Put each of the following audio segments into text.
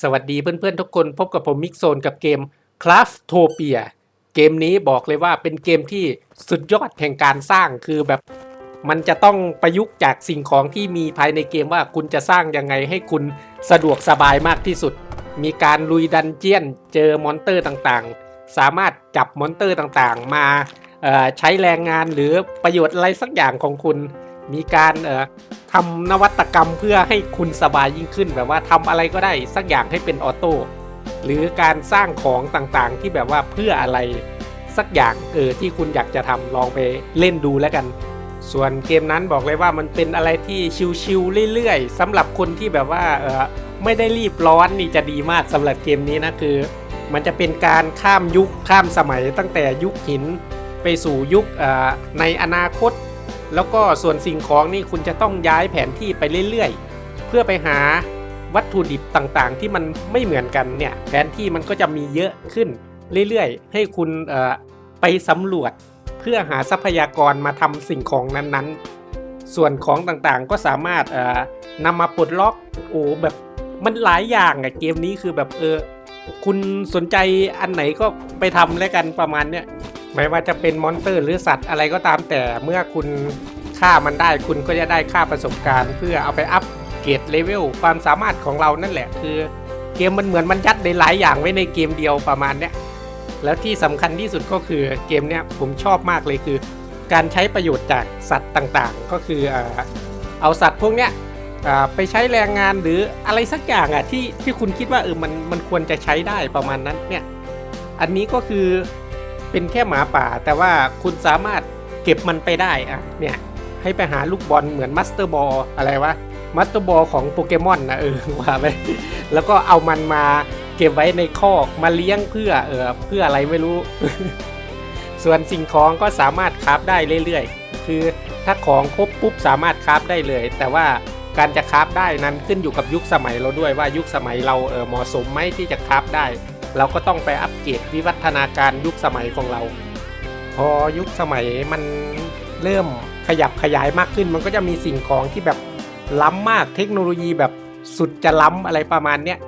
สวัสดีเพื่อนๆทุกคนพบกับผมมิกโซนกับเกม c r a f t o p i a เกมนี้บอกเลยว่าเป็นเกมที่สุดยอดแห่งการสร้างคือแบบ มันจะต้องประยุกต์จากสิ่งของที่มีภายในเกมว่าคุณจะสร้างยังไงให้คุณสะดวกสบายมากที่สุด มีการลุยดันเจียนเจอมอนเตอร์ต่างๆ สามารถจับมอนเตอร์ต่างๆ มาใช้แรงงานหรือประโยชน์อะไรสักอย่างของคุณ มีการ ทำนวัตกรรมเพื่อให้คุณสบายยิ่งขึ้น แบบว่าทำอะไรก็ได้สักอย่างให้เป็นออโต้หรือการสร้างของต่างๆที่แบบว่าเพื่ออะไรสักอย่างเออที่คุณอยากจะทำลองไปเล่นดูแล้วกัน ส่วนเกมนั้นบอกเลยว่ามันเป็นอะไรที่ชิวๆเรื่อยๆสำหรับคนที่แบบว่าเออไม่ได้รีบร้อนนี่จะดีมากสำหรับเกมนี้นะคือ มันจะเป็นการข้ามยุคข้ามสมัยตั้งแต่ยุคหิน ไปสู่ยุคในอนาคต แล้วก็ส่วนสิ่งของนี่คุณจะต้องย้ายแผนที่ไปเรื่อยๆ เพื่อไปหาวัตถุดิบต่างๆ ที่มันไม่เหมือนกันเนี่ยแผนที่มันก็จะมีเยอะขึ้นเรื่อยๆ ให้คุณไปสำรวจเพื่อหาทรัพยากรมาทำสิ่งของนั้นๆ ส่วนของต่างๆก็สามารถนำมาปลดล็อกโอ้แบบมันหลายอย่างอะเกมนี้คือแบบเออคุณสนใจอันไหนก็ไปทำแล้วกันประมาณเนี้ย ไม่ว่าจะเป็นมอนเตอร์หรือสัตว์อะไรก็ตามแต่เมื่อคุณฆ่ามันได้คุณก็จะได้ค่าประสบการณ์ เพื่อเอาไปอัพเกรดเลเวลความสามารถของเรานั่นแหละ คือเกมมันเหมือนมันยัดในหลายอย่างไว้ในเกมเดียวประมาณเนี้ยแล้วที่สำคัญที่สุดก็คือเกมเนี้ยผมชอบมากเลยคือ การใช้ประโยชน์จากสัตว์ต่างๆ ก็คืออ่าเอาสัตว์พวกเนี้ยไปใช้แรงงานหรืออะไรสักอย่างอะที่ที่คุณคิดว่าเออมันมันควรจะใช้ได้ประมาณนั้นเนี่ยอันนี้ก็คือ เป็นแค่หมาป่า แต่ว่าคุณสามารถเก็บมันไปได้อะเนี่ยให้ไปหาลูกบอลเหมือนมัสเตอร์บอลอะไรวะมัสเตอร์บอลของโปเกมอนนะเออว่าไปแล้วก็เอามันมาเก็บไว้ในคอกมาเลี้ยงเพื่อเออเพื่ออะไรไม่รู้ ส่วนสิ่งของก็สามารถคราฟได้เรื่อยๆ คือถ้าของครบปุ๊บสามารถคราฟได้เลย แต่ว่าการจะคราฟได้นั้นขึ้นอยู่กับยุคสมัยเราด้วยว่ายุคสมัยเราเออเหมาะสมไหมที่จะคราฟได้ เราก็ต้องไปอัปเกรดวิวัฒนาการยุคสมัยของเรา พอยุคสมัยมันเริ่มขยับขยายมากขึ้น มันก็จะมีสิ่งของที่แบบล้ำมากเทคโนโลยีแบบสุดจะล้ำอะไรประมาณเนี้ย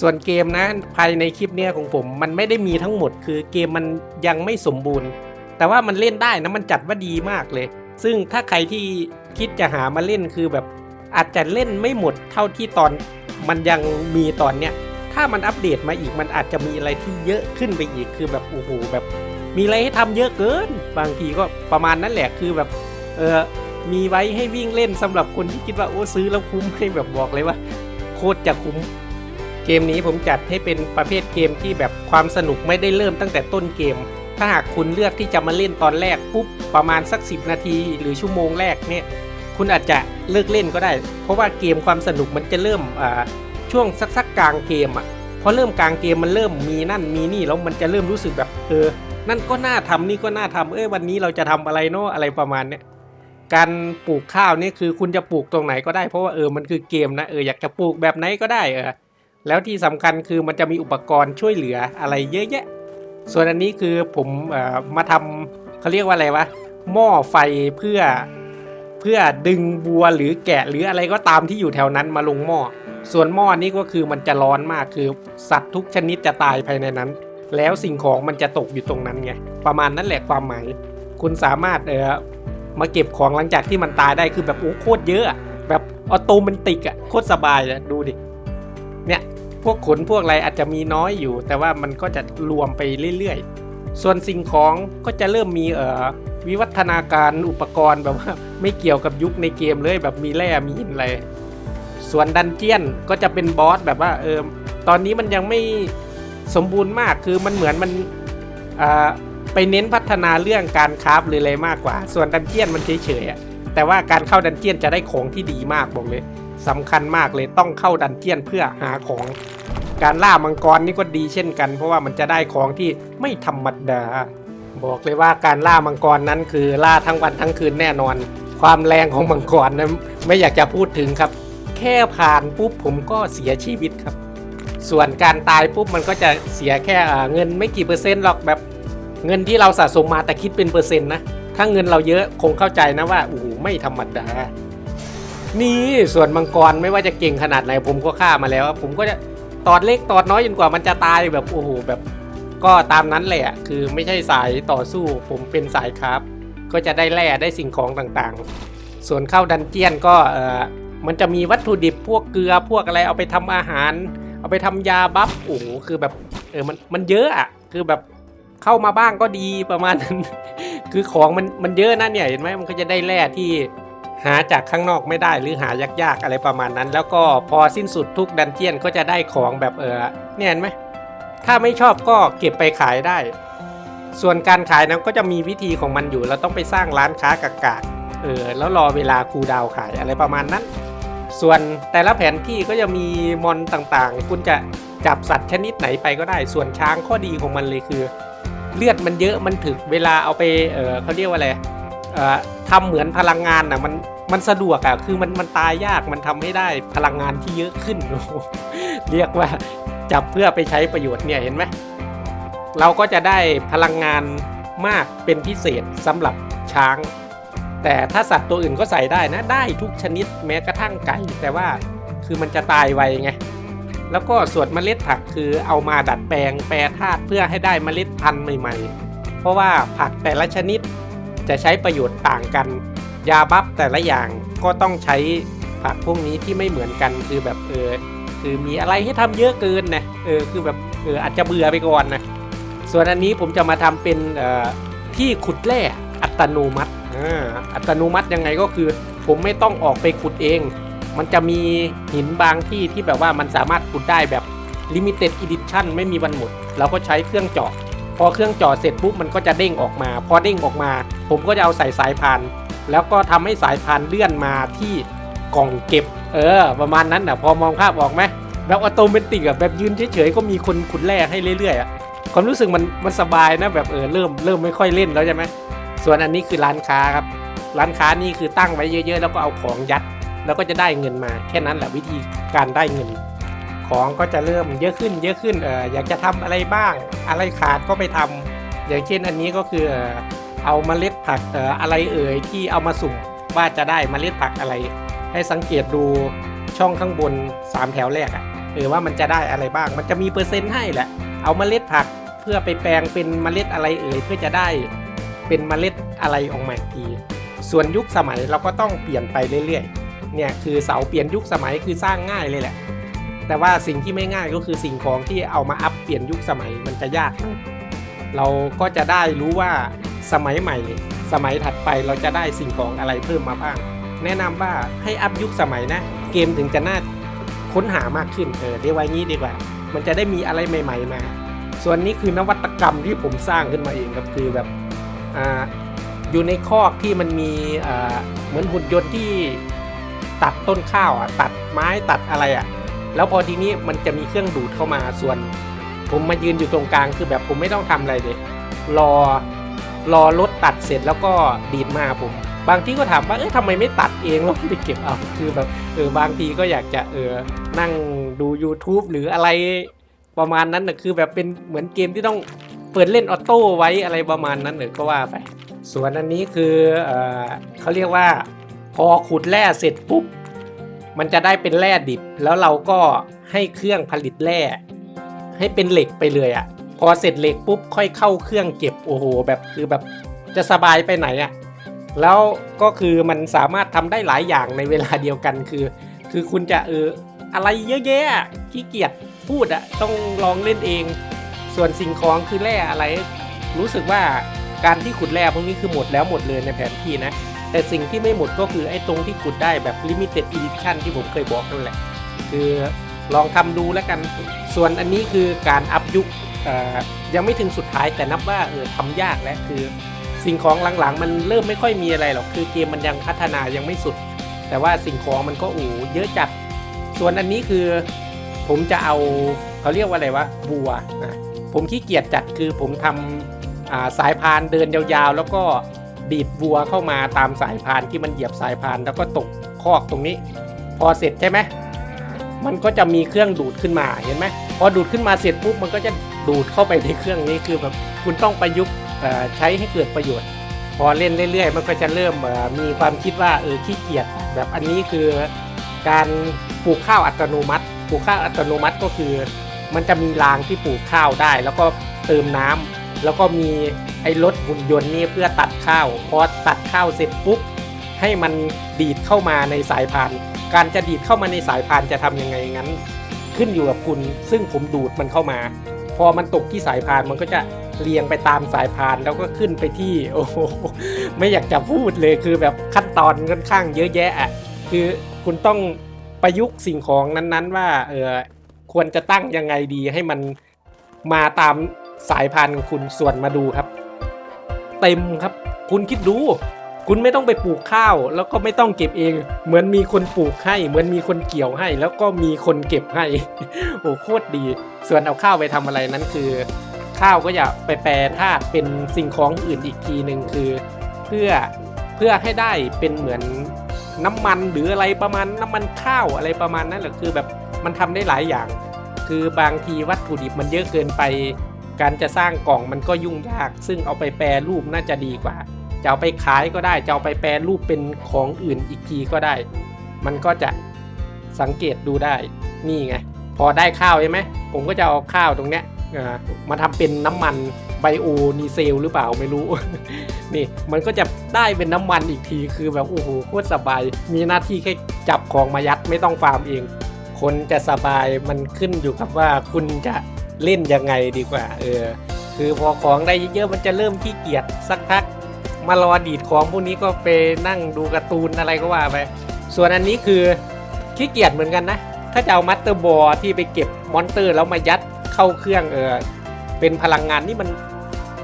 ส่วนเกมนะภายในคลิปเนี้ยของผมมันไม่ได้มีทั้งหมด คือเกมมันยังไม่สมบูรณ์ แต่ว่ามันเล่นได้นะมันจัดว่าดีมากเลย ซึ่งถ้าใครที่คิดจะหามาเล่นคือแบบอาจจะเล่นไม่หมดเท่าที่ตอนมันยังมีตอนเนี้ย ถ้ามันอัปเดตมาอีกมันอาจจะมีอะไรที่เยอะขึ้นไปอีกคือแบบโอ้โหแบบ มีอะไรให้ทำเยอะเกิน บางทีก็ประมาณนั้นแหละคือแบบเออมีไว้ให้วิ่งเล่นสำหรับคนที่คิดว่าโอ้ซื้อแล้วคุ้มให้แบบบอกเลยว่า โคตรจะคุ้ม เกมนี้ผมจัดให้เป็นประเภทเกมที่แบบความสนุกไม่ได้เริ่มตั้งแต่ต้นเกม ถ้าหากคุณเลือกที่จะมาเล่นตอนแรกปุ๊บประมาณสัก 10 นาที หรือชั่วโมงแรกเนี่ยคุณอาจจะเลิกเล่นก็ได้ เพราะว่าเกมความสนุกมันจะเริ่มอ่า ช่วงสักสักกลางเกมอะพอเริ่มกลางเกมมันเริ่มมีนั่นมีนี่แล้วมันจะเริ่มรู้สึกแบบเออ นั่นก็น่าทำนี่ก็น่าทำเอ้ยวันนี้เราจะทำอะไรเนาะอะไรประมาณเนี้ยการปลูกข้าวนี่คือคุณจะปลูกตรงไหนก็ได้เพราะว่าเออมันคือเกมนะเอออยากจะปลูกแบบไหนก็ได้เออแล้วที่สำคัญคือมันจะมีอุปกรณ์ช่วยเหลืออะไรเยอะแยะ ส่วนอันนี้คือผมเอ่อมาทำเขาเรียกว่าอะไรวะหม้อไฟเพื่อเพื่อดึงบัวหรือแกะหรืออะไรก็ตามที่อยู่แถวนั้นมาลงหม้อ ส่วนหม้อนี้ก็คือมันจะร้อนมากคือ สัตว์ทุกชนิดจะตายภายในนั้น แล้วสิ่งของมันจะตกอยู่ตรงนั้นไงประมาณนั้นแหละความหมาย คุณสามารถเออมาเก็บของหลังจากที่มันตายได้คือแบบโอ้โคตรเยอะ แบบออโตมันติกอะโคตรสบายอะดูดิเนี่ยพวกขนพวกอะไรอาจจะมีน้อยอยู่ แต่ว่ามันก็จะรวมไปเรื่อยๆ ส่วนสิ่งของก็จะเริ่มมีเอ่อวิวัฒนาการอุปกรณ์แบบว่าไม่เกี่ยวกับยุคในเกมเลยแบบมีแร่มีหินอะไร ส่วนดันเจียนก็จะเป็นบอสแบบว่าเออตอนนี้มันยังไม่สมบูรณ์มากคือมันเหมือนมันไปเน้นพัฒนาเรื่องการคราฟหรืออะไรมากกว่า ส่วนดันเจียนมันเฉยๆอะแต่ว่าการเข้าดันเจียนจะได้ของที่ดีมากบอกเลยสำคัญมากเลยต้องเข้าดันเจียนเพื่อหาของการล่ามังกรนี่ก็ดีเช่นกัน เพราะว่ามันจะได้ของที่ไม่ธรรมดา บอกเลยว่าการล่ามังกรนั้นคือล่าทั้งวันทั้งคืนแน่นอน ความแรงของมังกรนั้นไม่อยากจะพูดถึงครับ แค่ผ่านปุ๊บผมก็เสียชีวิตครับ ส่วนการตายปุ๊บมันก็จะเสียแค่เงินไม่กี่เปอร์เซ็นต์หรอกแบบเงินที่เราสะสมมาแต่คิดเป็นเปอร์เซ็นต์นะถ้าเงินเราเยอะคงเข้าใจนะว่าโอ้โหไม่ธรรมดา นี่ส่วนมังกรไม่ว่าจะเก่งขนาดไหนผมก็ฆ่ามาแล้ว ผมก็จะตอดเล็กตอดน้อยจนกว่ามันจะตายแบบโอ้โหแบบ ก็ตามนั้นแหละคือไม่ใช่สายต่อสู้ผมเป็นสายครับ ก็จะได้แร่ได้สิ่งของต่างๆ ส่วนเข้าดันเจียนก็เออ มันจะมีวัตถุดิบพวกเกลือพวกอะไรเอาไปทำอาหาร เอาไปทำยาบัฟโอ้โหคือแบบเออมันมันเยอะอะคือแบบเข้ามาบ้างก็ดีประมาณนั้นคือของมันมันเยอะนะเนี่ยเห็นไหมมันก็จะได้แร่ที่หาจากข้างนอกไม่ได้หรือหายากๆอะไรประมาณนั้น แล้วก็พอสิ้นสุดทุกดันเจียนก็จะได้ของแบบเออเนี่ยเห็นไหมถ้าไม่ชอบก็เก็บไปขายได้ ส่วนการขายนั้นก็จะมีวิธีของมันอยู่ เราต้องไปสร้างร้านค้ากากาเออแล้วรอเวลาคูดาวขายอะไรประมาณนั้น ส่วนแต่ละแผนที่ก็จะมีมอนต่างๆ คุณจะจับสัตว์ชนิดไหนไปก็ได้ ส่วนช้างข้อดีของมันเลยคือ เลือดมันเยอะมันถึกเวลาเอาไปเออเขาเรียกว่าอะไรเออทำเหมือนพลังงานอะมันมันสะดวกอะคือมันมันตายยากมันทำให้ได้พลังงานที่เยอะขึ้น เรียกว่าจับเพื่อไปใช้ประโยชน์เนี่ยเห็นไหมเราก็จะได้พลังงานมากเป็นพิเศษสำหรับช้าง แต่ถ้าสัตว์ตัวอื่นก็ใส่ได้นะได้ทุกชนิดแม้กระทั่งไก่แต่ว่าคือมันจะตายไวไงแล้วก็ส่วนเมล็ดผักคือเอามาดัดแปลงแปรธาตุเพื่อให้ได้เมล็ดพันธุ์ใหม่ ๆ เพราะว่าผักแต่ละชนิดจะใช้ประโยชน์ต่างกัน ยาบัฟแต่ละอย่างก็ต้องใช้ผักพวกนี้ที่ไม่เหมือนกันคือแบบเออคือมีอะไรให้ทำเยอะเกินนะเออคือแบบเอออาจจะเบื่อไปก่อนนะส่วนอันนี้ผมจะมาทำเป็นออที่ขุดแร่อัตโนมัติ อัตโนมัติยังไงก็คือ ผมไม่ต้องออกไปขุดเอง มันจะมีหินบางที่ที่แบบว่ามันสามารถขุดได้แบบ Limited Edition ไม่มีวันหมด เราก็ใช้เครื่องเจาะ พอเครื่องเจาะเสร็จปุ๊บมันก็จะเด้งออกมา พอเด้งออกมา ผมก็จะเอาใส่สายพาน แล้วก็ทำให้สายพานเลื่อนมาที่กล่องเก็บ เออ ประมาณนั้นนะพอมองภาพออกไหมแบบออโตเมติอะแบบยืนเฉยๆก็มีคนขุดแร่ให้เรื่อยๆอะความรู้สึกมันมันสบายนะแบบเออเริ่มเริ่มไม่ค่อยเล่นแล้วใช่ไหม ส่วนอันนี้คือร้านค้าครับ ร้านค้านี่คือตั้งไว้เยอะ ๆ แล้วก็เอาของยัด แล้วก็จะได้เงินมา แค่นั้นแหละวิธีการได้เงิน ของก็จะเริ่มเยอะขึ้น เยอะขึ้นเอออยากจะทำอะไรบ้าง อะไรขาดก็ไปทำอย่างเช่นอันนี้ก็คือเอ่อเอาเมล็ดผักเอ่ออะไรเอ่ยที่เอามาสุ่มว่าจะได้เมล็ดผักอะไร ให้สังเกตดูช่องข้างบน 3 แถวแรกอะเออว่ามันจะได้อะไรบ้าง มันจะมีเปอร์เซ็นต์ให้แหละ เอาเมล็ดผักเพื่อไปแปลงเป็นเมล็ดอะไรเอ่ยเพื่อจะได้ เป็นเมล็ดอะไรออกมาที ส่วนยุคสมัยเราก็ต้องเปลี่ยนไปเรื่อยๆ เนี่ยคือเสาเปลี่ยนยุคสมัยคือสร้างง่ายเลยแหละ แต่ว่าสิ่งที่ไม่ง่ายก็คือสิ่งของที่เอามาอัพเปลี่ยนยุคสมัยมันจะยากเราก็จะได้รู้ว่าสมัยใหม่ สมัยถัดไปเราจะได้สิ่งของอะไรเพิ่มมาบ้าง แนะนำว่าให้อัพยุคสมัยนะ เกมถึงจะน่าค้นหามากขึ้นเออเรียกว่างี้ดีกว่า มันจะได้มีอะไรใหม่ ๆ มา ส่วนนี้คือนวัตกรรมที่ผมสร้างขึ้นมาเองครับคือแบบ อยู่ในคอกที่มันมีเหมือนหุ่นยนต์ที่ตัดต้นข้าวอะตัดไม้ตัดอะไรอะ แล้วพอทีนี้มันจะมีเครื่องดูดเข้ามาส่วน ผมมายืนอยู่ตรงกลางคือแบบผมไม่ต้องทำอะไรเลยรอรอรถตัดเสร็จแล้วก็ดีดมาผม บางทีก็ถามว่าเอ้ยทำไมไม่ตัดเองแล้วไปเก็บเอาคือแบบเออบางทีก็อยากจะเออนั่งดู YouTube หรืออะไรประมาณนั้นนะคือแบบเป็นเหมือนเกมที่ต้อง เปิดเล่นออโต้ไว้อะไรประมาณนั้นเนอก็ว่าไป ส่วนอันนี้คือเอเขาเรียกว่า พอขุดแร่เสร็จปุ๊บ มันจะได้เป็นแร่ดิบ แล้วเราก็ให้เครื่องผลิตแร่ให้เป็นเหล็กไปเลยอะ่ะ พอเสร็จเหล็กปุ๊บค่อยเข้าเครื่องเก็บโอ้โหแบบคือแบบจะสบายไปไหนอะ่ะแล้วก็คือมันสามารถทำได้หลายอย่างในเวลาเดียวกันคือ คือคุณจะเอออะไรเยอะแยะอะขี้เกียจพูดอะ่ะต้องลองเล่นเอง ส่วนสิ่งของคือแร่อะไร รู้สึกว่าการที่ขุดแร่พวกนี้คือหมดแล้วหมดเลยในแผนที่นะ แต่สิ่งที่ไม่หมดก็คือไอ้ตรงที่ขุดได้แบบ limited edition ที่ผมเคยบอกนั่นแหละ คือลองทำดูแล้วกัน ส่วนอันนี้คือการอัพยุคยังไม่ถึงสุดท้ายแต่นับว่าเออทำยากแล้วคือ สิ่งของหลังๆ มันเริ่มไม่ค่อยมีอะไรหรอกคือเกมมันยังพัฒนายังไม่สุด แต่ว่าสิ่งของมันก็โอ้โหเยอะจัด ส่วนอันนี้คือผมจะเอาเขาเรียกว่าอะไรวะบัวนะ ผมขี้เกียจจัดคือผมทำาสายพานเดินยาวๆ แล้วก็ดีดวัวเข้ามาตามสายพานที่มันเหยียบสายพานแล้วก็ตกคอกตรงนี้ พอเสร็จใช่ไหมมันก็จะมีเครื่องดูดขึ้นมาเห็นไหมพอดูดขึ้นมาเสร็จปุ๊บมันก็จะดูดเข้าไปในเครื่องนี้คือแบบคุณต้องประยุกต์ใช้ให้เกิดประโยชน์ พอเล่นเรื่อยๆ มันก็จะเริ่มมีความคิดว่าเออขี้เกียจแบบอันนี้คือการปลูกข้าวอัตโนมัติปลูกข้าวอัตโนมัติก็คือ มันจะมีรางที่ปลูกข้าวได้ แล้วก็เติมน้ำแล้วก็มีไอ้รถหุ่นยนต์นี่เพื่อตัดข้าวพอตัดข้าวเสร็จปุ๊บให้มันดีดเข้ามาในสายพาน การจะดีดเข้ามาในสายพานจะทำยังไงงั้น ขึ้นอยู่กับคุณ ซึ่งผมดูดมันเข้ามา พอมันตกที่สายพานมันก็จะเรียงไปตามสายพานแล้วก็ขึ้นไปที่ โอ้โหไม่อยากจะพูดเลยคือแบบขั้นตอนค่อนข้างเยอะแยะอะคือคุณต้องประยุกต์สิ่งของนั้นๆ ว่าเออ ควรจะตั้งยังไงดีให้มันมาตามสายพานของคุณส่วนมาดูครับ เต็มครับ คุณคิดดู คุณไม่ต้องไปปลูกข้าว แล้วก็ไม่ต้องเก็บเอง เหมือนมีคนปลูกให้ เหมือนมีคนเกี่ยวให้ แล้วก็มีคนเก็บให้โอ้โคตรดี ส่วนเอาข้าวไปทำอะไรนั้นคือ ข้าวก็อย่าไปแปรธาตุเป็นสิ่งของอื่นอีกทีหนึ่งคือ เพื่อเพื่อให้ได้เป็นเหมือน น้ำมันหรืออะไรประมาณน้ำมันข้าวอะไรประมาณนั้นแหละคือแบบมันทำได้หลายอย่าง คือบางทีวัตถุดิบมันเยอะเกินไป การจะสร้างกล่องมันก็ยุ่งยาก ซึ่งเอาไปแปรรูปน่าจะดีกว่าจะเอาไปขายก็ได้จะเอาไปแปรรูปเป็นของอื่นอีกทีก็ได้ มันก็จะสังเกตดูได้นี่ไงพอได้ข้าวใช่ไหมผมก็จะเอาข้าวตรงเนี้ยมาทำเป็นน้ำมัน ไบโอนีเซลหรือเปล่าไม่รู้ นี่มันก็จะได้เป็นน้ำมันอีกทีคือแบบโอ้โหโคตรสบาย มีหน้าที่แค่จับของมายัดไม่ต้องฟาร์มเอง คนจะสบายมันขึ้นอยู่กับว่าคุณจะเล่นยังไงดีกว่า เออ คือพอของได้เยอะๆมันจะเริ่มขี้เกียจสักพักมารอดีดของพวกนี้ก็ไปนั่งดูการ์ตูนอะไรก็ว่าไป ส่วนอันนี้คือขี้เกียจเหมือนกันนะ ถ้าจะเอามัตเตอร์บอที่ไปเก็บมอนเตอร์แล้วมายัดเข้าเครื่องเออเป็นพลังงานนี่มัน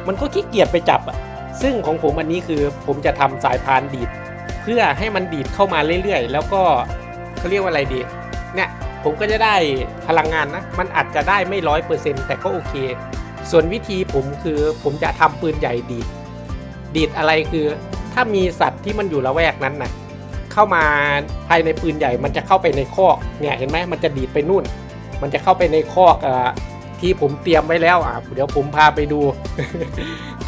มันก็ขี้เกียจไปจับอะซึ่งของผมอันนี้คือผมจะทำสายพานดีด เพื่อให้มันดีดเข้ามาเรื่อยๆ แล้วก็เขาเรียกว่าอะไรดีเนี่ยผมก็จะได้พลังงานนะ มันอาจจะได้ไม่ร้อยเปอร์เซ็นต์แต่ก็โอเค ส่วนวิธีผมคือผมจะทำปืนใหญ่ดีด ดีดอะไรคือ ถ้ามีสัตว์ที่มันอยู่ละแวกนั้นนะเข้ามาภายในปืนใหญ่มันจะเข้าไปในคอกเนี่ยเห็นไหมมันจะดีดไปนู่น มันจะเข้าไปในคอกอ่ ที่ผมเตรียมไว้แล้วอะเดี๋ยวผมพาไปดู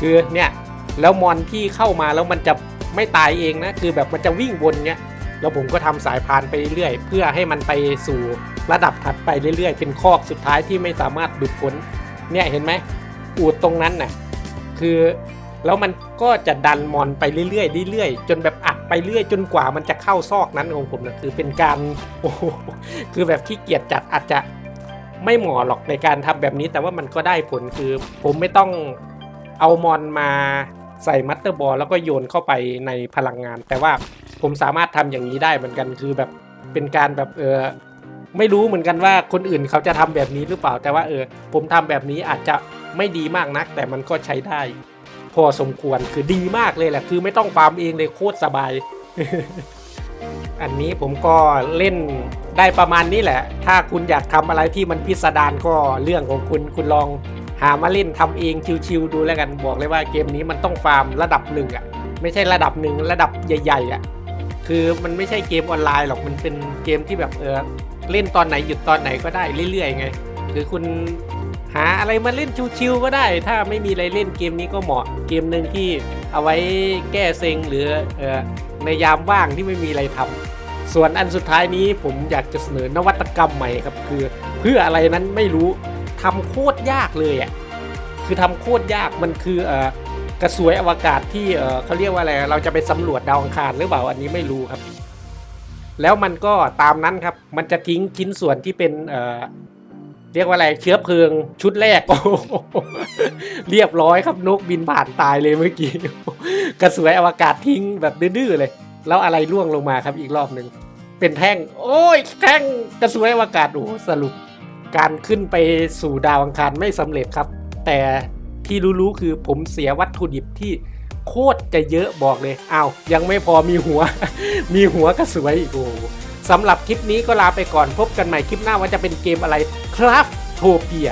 คือเนี่ยแล้วมอนที่เข้ามาแล้วมันจะไม่ตายเองนะคือแบบมันจะวิ่งวนเนี้ยแล้วผมก็ทำสายพานไปเรื่อยเพื่อให้มันไปสู่ระดับถัดไปเรื่อยๆ เป็นคอกสุดท้ายที่ไม่สามารถดุดพ้นเนี่ยเห็นไหมอูดตรงนั้นน่ะคือแล้วมันก็จะดันมอนไปเรื่อยๆเรื่อยๆจนแบบอัดไปเรื่อยจนกว่ามันจะเข้าซอกนั้นของผมนะคือเป็นการโอ้โหคือแบบขี้เกียจจัดอาจจะ ไม่เหมาะหรอกในการทำแบบนี้ แต่ว่ามันก็ได้ผลคือ ผมไม่ต้องเอามอนมาใส่มัตเตอร์บอลแล้วก็โยนเข้าไปในพลังงาน แต่ว่าผมสามารถทำอย่างนี้ได้เหมือนกันคือแบบเป็นการแบบเออไม่รู้เหมือนกันว่าคนอื่นเขาจะทำแบบนี้หรือเปล่า แต่ว่าเออ ผมทำแบบนี้อาจจะไม่ดีมากนัก แต่มันก็ใช้ได้ พอสมควรคือดีมากเลยแหละ คือไม่ต้องฟาร์มเองเลยโคตรสบาย อันนี้ผมก็เล่นได้ประมาณนี้แหละ ถ้าคุณอยากทำอะไรที่มันพิสดารก็เรื่องของคุณคุณลองหามาเล่นทำเองชิวๆดูแล้วกันบอกเลยว่าเกมนี้มันต้องฟาร์มระดับหนึ่งอะไม่ใช่ระดับหนึ่งระดับใหญ่ๆอะคือมันไม่ใช่เกมออนไลน์หรอกมันเป็นเกมที่แบบเออเล่นตอนไหนหยุดตอนไหนก็ได้เรื่อยๆไงคือคุณหาอะไรมาเล่นชิวๆก็ได้ ถ้าไม่มีอะไรเล่นเกมนี้ก็เหมาะเกมหนึ่งที่เอาไว้แก้เซ็งหรือเออ ในยามว่างที่ไม่มีอะไรทำส่วนอันสุดท้ายนี้ผมอยากจะเสนอนวัตกรรมใหม่ครับคือ เพื่ออะไรนั้นไม่รู้ทำโคตรยากเลยอะคือทำโคตรยากมันคือเออกระสวยอวกาศที่เออเขาเรียกว่าอะไรเราจะไปสำรวจดาวอังคารหรือเปล่าอันนี้ไม่รู้ครับ แล้วมันก็ตามนั้นครับ มันจะทิ้งชิ้นส่วนที่เป็นเออเรียกว่าอะไรเชื้อเพลิงชุดแรก เรียบร้อยครับนกบินผ่านตายเลยเมื่อกี้ กระสวยอวกาศทิ้งแบบดื้อๆเลย แล้วอะไรร่วงลงมาครับอีกรอบหนึ่งเป็นแท่ง โอ้ยแท่งกระสวยอวกาศโอ้สรุป การขึ้นไปสู่ดาวอังคารไม่สำเร็จครับ แต่ที่รู้ๆคือผมเสียวัตถุดิบที่โคตรจะเยอะบอกเลยอ้าวยังไม่พอมีหัว มีหัวกระสวยอีกโอ้สำหรับคลิปนี้ก็ลาไปก่อนพบกันใหม่คลิปหน้าว่าจะเป็นเกมอะไรครับโทเปีย